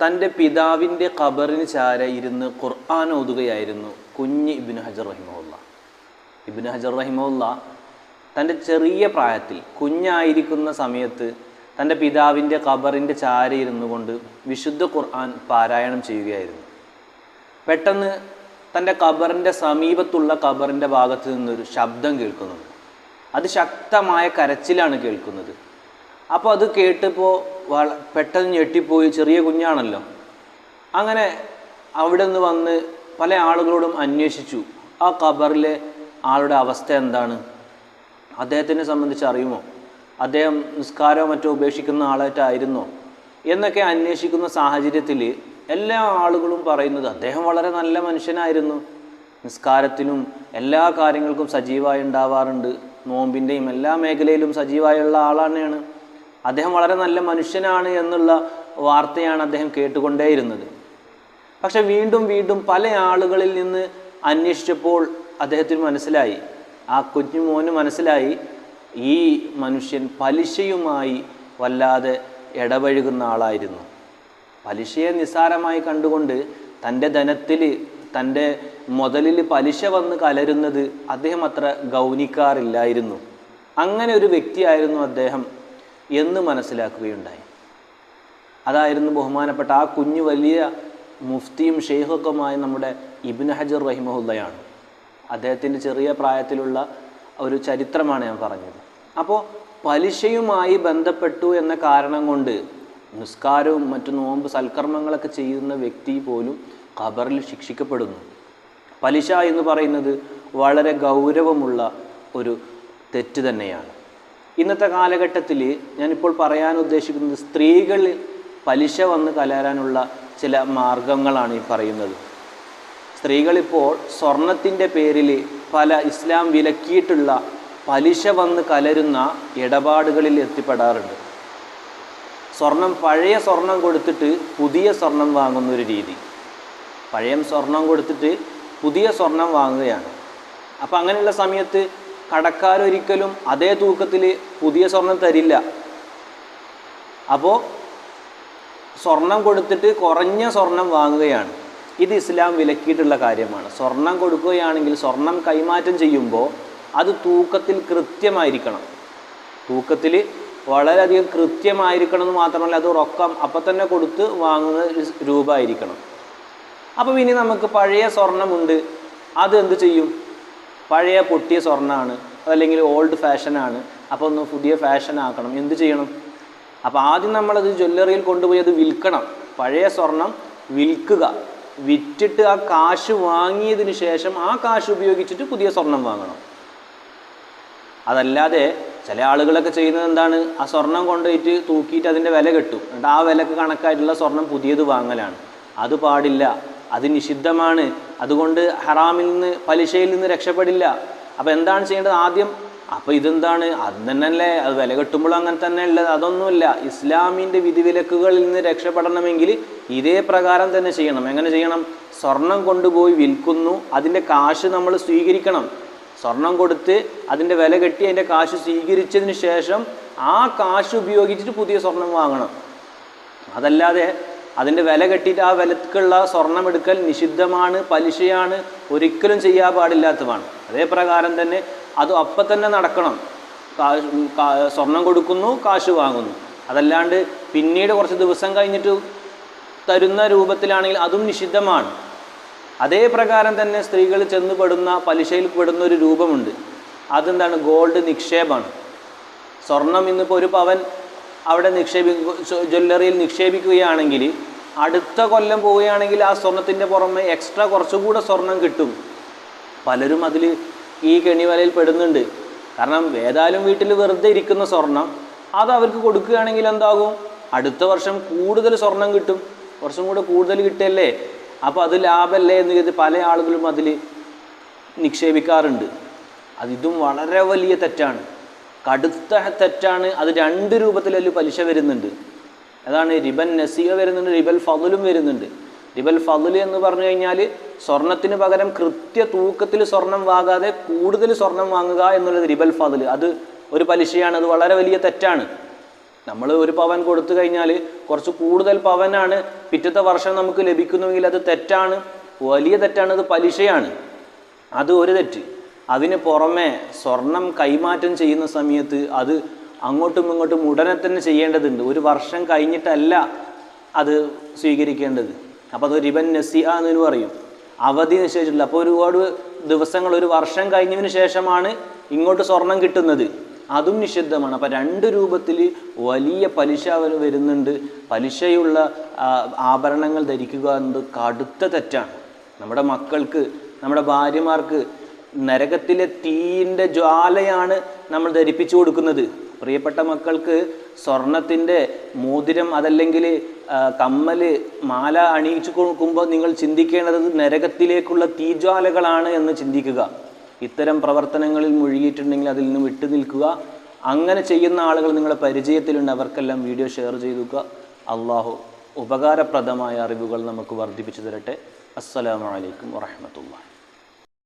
തന്റെ പിതാവിന്റെ ഖബറിന് ചാര ഇരുന്ന് ഖുർആൻ ഓതുകയായിരുന്നു കുഞ്ഞ് ഇബിൻ ഹജർ റഹിമുല്ല ഇബിൻ ഹജർ റഹിമുല്ല തന്റെ ചെറിയ പ്രായത്തിൽ കുഞ്ഞായിരിക്കുന്ന സമയത്ത് തന്റെ പിതാവിന്റെ ഖബറിന്റെ ചാര ഇരുന്നു കൊണ്ട് വിശുദ്ധ ഖുർആൻ പാരായണം ചെയ്യുകയായിരുന്നു. പെട്ടെന്ന് തന്റെ ഖബറിന്റെ സമീപത്തുള്ള ഖബറിന്റെ ഭാഗത്ത് നിന്നൊരു ശബ്ദം കേൾക്കുന്നുണ്ട്. അത് ശക്തമായ കരച്ചിലാണ് കേൾക്കുന്നത്. അപ്പോൾ അത് കേട്ടപ്പോൾ പെട്ടെന്ന് ഞെട്ടിപ്പോയി ചെറിയ കുഞ്ഞാണല്ലോ. അങ്ങനെ അവിടെ നിന്ന് വന്ന് പല ആളുകളോടും അന്വേഷിച്ചു. ആ ഖബറിലെ ആളുടെ അവസ്ഥ എന്താണ്? അദ്ദേഹത്തിനെ സംബന്ധിച്ച് അറിയുമോ? അദ്ദേഹം നിസ്കാരമോ മറ്റോ ഉപേക്ഷിക്കുന്ന ആളായിട്ടായിരുന്നോ? എന്നൊക്കെ അന്വേഷിക്കുന്ന സാഹചര്യത്തിൽ എല്ലാ ആളുകളും പറയുന്നത് അദ്ദേഹം വളരെ നല്ല മനുഷ്യനായിരുന്നു. നിസ്കാരത്തിനും എല്ലാ കാര്യങ്ങൾക്കും സജീവമായി ഉണ്ടാവാറുണ്ട്. നോമ്പിന്റെയും എല്ലാ മേഖലയിലും സജീവമായുള്ള ആളാണ്. അദ്ദേഹം വളരെ നല്ല മനുഷ്യനാണ് എന്നുള്ള വാർത്തയാണ് അദ്ദേഹം കേട്ടുകൊണ്ടേയിരുന്നത്. പക്ഷെ വീണ്ടും വീണ്ടും പല ആളുകളിൽ നിന്ന് അന്വേഷിച്ചപ്പോൾ അദ്ദേഹത്തിന് മനസ്സിലായി. ആ കുഞ്ഞു മോന് മനസ്സിലായി ഈ മനുഷ്യൻ പലിശയുമായി വല്ലാതെ ഇടപഴകുന്ന ആളായിരുന്നു. പലിശയെ നിസ്സാരമായി കണ്ടുകൊണ്ട് തന്റെ ധനത്തിൽ തന്റെ മുതലിൽ പലിശ വന്ന് കലരുന്നത് അദ്ദേഹം അത്ര ഗൗനിക്കാറില്ലായിരുന്നു. അങ്ങനെ ഒരു വ്യക്തിയായിരുന്നു അദ്ദേഹം. എന്ന് മനസ്സിലാക്കുകയുണ്ടായി. അതായിരുന്നു ബഹുമാനപ്പെട്ട ആ കുഞ്ഞു വലിയ മുഫ്തിയും ഷെയ്ഖുമായ നമ്മുടെ ഇബിൻ ഹജർ റഹിമഹുല്ലയാണ് അദ്ദേഹത്തിന്റെ ചെറിയ പ്രായത്തിലുള്ള ഒരു ചരിത്രമാണ് ഞാൻ പറഞ്ഞത്. അപ്പോൾ പലിശയുമായി ബന്ധപ്പെട്ടു എന്ന കാരണം കൊണ്ട് നിസ്കാരവും മറ്റു നോമ്പ് സൽക്കർമ്മങ്ങളൊക്കെ ചെയ്യുന്ന വ്യക്തി പോലും ഖബറിൽ ശിക്ഷിക്കപ്പെടുന്നു. പലിശ എന്ന് പറയുന്നത് വളരെ ഗൗരവമുള്ള ഒരു തെറ്റ് തന്നെയാണ്. ഇന്നത്തെ കാലഘട്ടത്തിൽ ഞാനിപ്പോൾ പറയാൻ ഉദ്ദേശിക്കുന്നത് സ്ത്രീകൾ പലിശ വന്ന് കലരാനുള്ള ചില മാർഗങ്ങളാണ് ഈ പറയുന്നത്. സ്ത്രീകളിപ്പോൾ സ്വർണത്തിന്റെ പേരിൽ പല ഇസ്ലാം വിലക്കിയിട്ടുള്ള പലിശ വന്ന് കലരുന്ന ഇടപാടുകളിൽ എത്തിപ്പെടാറുണ്ട്. സ്വർണം പഴയ സ്വർണം കൊടുത്തിട്ട് പുതിയ സ്വർണം വാങ്ങുന്ന ഒരു രീതി. പഴയ സ്വർണം കൊടുത്തിട്ട് പുതിയ സ്വർണം വാങ്ങുകയാണ്. അപ്പോൾ അങ്ങനെയുള്ള സമയത്ത് കടക്കാരൊരിക്കലും അതേ തൂക്കത്തിൽ പുതിയ സ്വർണം തരില്ല. അപ്പോൾ സ്വർണം കൊടുത്തിട്ട് കുറഞ്ഞ സ്വർണം വാങ്ങുകയാണ്. ഇത് ഇസ്ലാം വിലക്കിയിട്ടുള്ള കാര്യമാണ്. സ്വർണം കൊടുക്കുകയാണെങ്കിൽ സ്വർണം കൈമാറ്റം ചെയ്യുമ്പോൾ അത് തൂക്കത്തിൽ കൃത്യമായിരിക്കണം. തൂക്കത്തിൽ വളരെയധികം കൃത്യമായിരിക്കണം എന്ന് മാത്രമല്ല അത് റൊക്കം അപ്പം തന്നെ കൊടുത്ത് വാങ്ങുന്ന രൂപ രൂപമായിരിക്കണം അപ്പോൾ ഇനി നമുക്ക് പഴയ സ്വർണമുണ്ട് അത് എന്ത് ചെയ്യും? പഴയ പൊട്ടിയ സ്വർണമാണ് അതല്ലെങ്കിൽ ഓൾഡ് ഫാഷനാണ് അപ്പോൾ ഒന്ന് പുതിയ ഫാഷൻ ആക്കണം. എന്ത് ചെയ്യണം? അപ്പോൾ ആദ്യം നമ്മളത് ജ്വല്ലറിയിൽ കൊണ്ടുപോയി അത് വിൽക്കണം. പഴയ സ്വർണം വിൽക്കുക. വിറ്റിട്ട് ആ കാശ് വാങ്ങിയതിന് ശേഷം ആ കാശ് ഉപയോഗിച്ചിട്ട് പുതിയ സ്വർണം വാങ്ങണം. അതല്ലാതെ ചില ആളുകളൊക്കെ ചെയ്യുന്നത് എന്താണ്? ആ സ്വർണം കൊണ്ടുപോയിട്ട് തൂക്കിയിട്ട് അതിന്റെ വില കെട്ടും. എന്നിട്ട് ആ വിലക്ക് കണക്കായിട്ടുള്ള സ്വർണം പുതിയത് വാങ്ങലാണ്. അത് പാടില്ല. അത് നിഷിദ്ധമാണ്. അതുകൊണ്ട് ഹറാമിൽ നിന്ന് പലിശയിൽ നിന്ന് രക്ഷപ്പെടില്ല. അപ്പോൾ എന്താണ് ചെയ്യേണ്ടത് ആദ്യം? അപ്പോൾ ഇതെന്താണ്? അത് തന്നെയല്ലേ. അത് വില കെട്ടുമ്പോൾ അങ്ങനെ തന്നെ ഉള്ളത് അതൊന്നുമില്ല. ഇസ്ലാമിന്റെ വിധിവിലക്കുകളിൽ നിന്ന് രക്ഷപ്പെടണമെങ്കിൽ ഇതേ പ്രകാരം തന്നെ ചെയ്യണം. എങ്ങനെ ചെയ്യണം? സ്വർണം കൊണ്ടുപോയി വിൽക്കുന്നു. അതിന്റെ കാശ് നമ്മൾ സ്വീകരിക്കണം. സ്വർണം കൊടുത്ത് അതിന്റെ വില കെട്ടി അതിന്റെ കാശ് സ്വീകരിച്ചതിന് ശേഷം ആ കാശ് ഉപയോഗിച്ചിട്ട് പുതിയ സ്വർണം വാങ്ങണം. അതല്ലാതെ അതിന്റെ വില കെട്ടിയിട്ട് ആ വിലക്കുള്ള സ്വർണം എടുക്കൽ നിഷിദ്ധമാണ് പലിശയാണ് ഒരിക്കലും ചെയ്യാൻ പാടില്ലാത്തതാണ്. അതേ പ്രകാരം തന്നെ അത് അപ്പം തന്നെ നടക്കണം. സ്വർണം കൊടുക്കുന്നു കാശ് വാങ്ങുന്നു. അതല്ലാണ്ട് പിന്നീട് കുറച്ച് ദിവസം കഴിഞ്ഞിട്ട് തരുന്ന രൂപത്തിലാണെങ്കിൽ അതും നിഷിദ്ധമാണ്. അതേ പ്രകാരം തന്നെ സ്ത്രീകൾ ചെന്ന് പെടുന്ന പലിശയിൽ പെടുന്ന ഒരു രൂപമുണ്ട്. അതെന്താണ്? ഗോൾഡ് നിക്ഷേപമാണ്. സ്വർണം ഇന്നിപ്പോൾ ഒരു പവൻ അവിടെ നിക്ഷേപി ജ്വല്ലറിയിൽ നിക്ഷേപിക്കുകയാണെങ്കിൽ അടുത്ത കൊല്ലം പോവുകയാണെങ്കിൽ ആ സ്വർണത്തിന്റെ പുറമെ എക്സ്ട്രാ കുറച്ചുകൂടെ സ്വർണം കിട്ടും. പലരും അതിൽ ഈ കെണിവലയിൽ പെടുന്നുണ്ട്. കാരണം ഏതായാലും വീട്ടിൽ വെറുതെ ഇരിക്കുന്ന സ്വർണം അത് അവർക്ക് കൊടുക്കുകയാണെങ്കിൽ എന്താകും? അടുത്ത വർഷം കൂടുതൽ സ്വർണം കിട്ടും. കുറച്ചും കൂടെ കൂടുതൽ കിട്ടിയല്ലേ അപ്പോൾ അത് ലാഭമല്ലേ എന്ന് കരുതി പല ആളുകളും അതിൽ നിക്ഷേപിക്കാറുണ്ട്. അത് ഇതും വളരെ വലിയ തെറ്റാണ്. കടുത്ത തെറ്റാണ് അത് രണ്ട് രൂപത്തിലൊരു പലിശ വരുന്നുണ്ട്. അതാണ് റിബൻ നസിയ വരുന്നുണ്ട് റിബൽ ഫതുലും വരുന്നുണ്ട്. റിബൽ ഫതുൽ എന്ന് പറഞ്ഞു കഴിഞ്ഞാൽ സ്വർണത്തിന് പകരം കൃത്യ തൂക്കത്തിൽ സ്വർണം വാങ്ങാതെ കൂടുതൽ സ്വർണം വാങ്ങുക എന്നുള്ളത് റിബൽ ഫതുൽ അത് ഒരു പലിശയാണ് അത് വളരെ വലിയ തെറ്റാണ്. നമ്മൾ ഒരു പവൻ കൊടുത്തു കഴിഞ്ഞാൽ കുറച്ച് കൂടുതൽ പവനാണ് പിറ്റത്തെ വർഷം നമുക്ക് ലഭിക്കുന്നുവെങ്കിൽ അത് തെറ്റാണ് വലിയ തെറ്റാണ് അത് പലിശയാണ്. അത് ഒരു തെറ്റ്. അതിന് പുറമെ സ്വർണം കൈമാറ്റം ചെയ്യുന്ന സമയത്ത് അത് അങ്ങോട്ടും ഇങ്ങോട്ടും ഉടനെ തന്നെ ചെയ്യേണ്ടതുണ്ട്. ഒരു വർഷം കഴിഞ്ഞിട്ടല്ല അത് സ്വീകരിക്കേണ്ടത്. അപ്പോൾ അത് റിബൻ നസിയ എന്ന് പറയും. അവധി നിശ്ചയിച്ചിട്ടില്ല. അപ്പോൾ ഒരുപാട് ദിവസങ്ങൾ ഒരു വർഷം കഴിഞ്ഞതിന് ശേഷമാണ് ഇങ്ങോട്ട് സ്വർണം കിട്ടുന്നത്. അതും നിഷിദ്ധമാണ്. അപ്പോൾ രണ്ട് രൂപത്തിൽ വലിയ പലിശ വരുന്നുണ്ട്. പലിശയുള്ള ആഭരണങ്ങൾ ധരിക്കുക എന്നത് കടുത്ത തെറ്റാണ്. നമ്മുടെ മക്കൾക്ക് നമ്മുടെ ഭാര്യമാർക്ക് നരകത്തിലെ തീയിന്റെ ജ്വാലയാണ് നമ്മൾ ധരിപ്പിച്ചു കൊടുക്കുന്നത്. പ്രിയപ്പെട്ട മക്കൾക്ക് സ്വർണത്തിന്റെ മോതിരം അതല്ലെങ്കിൽ കമ്മൽ മാല അണിയിച്ചു കൊടുക്കുമ്പോൾ നിങ്ങൾ ചിന്തിക്കേണ്ടത് നരകത്തിലേക്കുള്ള തീജ്വാലകളാണ് എന്ന് ചിന്തിക്കുക. ഇത്തരം പ്രവർത്തനങ്ങളിൽ മുഴുകിയിട്ടുണ്ടെങ്കിൽ അതിൽ നിന്ന് വിട്ടു നിൽക്കുക. അങ്ങനെ ചെയ്യുന്ന ആളുകൾ നിങ്ങളുടെ പരിചയത്തിലുണ്ട്. അവർക്കെല്ലാം വീഡിയോ ഷെയർ ചെയ്തുക അള്ളാഹു ഉപകാരപ്രദമായ അറിവുകൾ നമുക്ക് വർദ്ധിപ്പിച്ചു തരട്ടെ. അസ്സലാമു അലൈക്കും വറഹമത്തുള്ള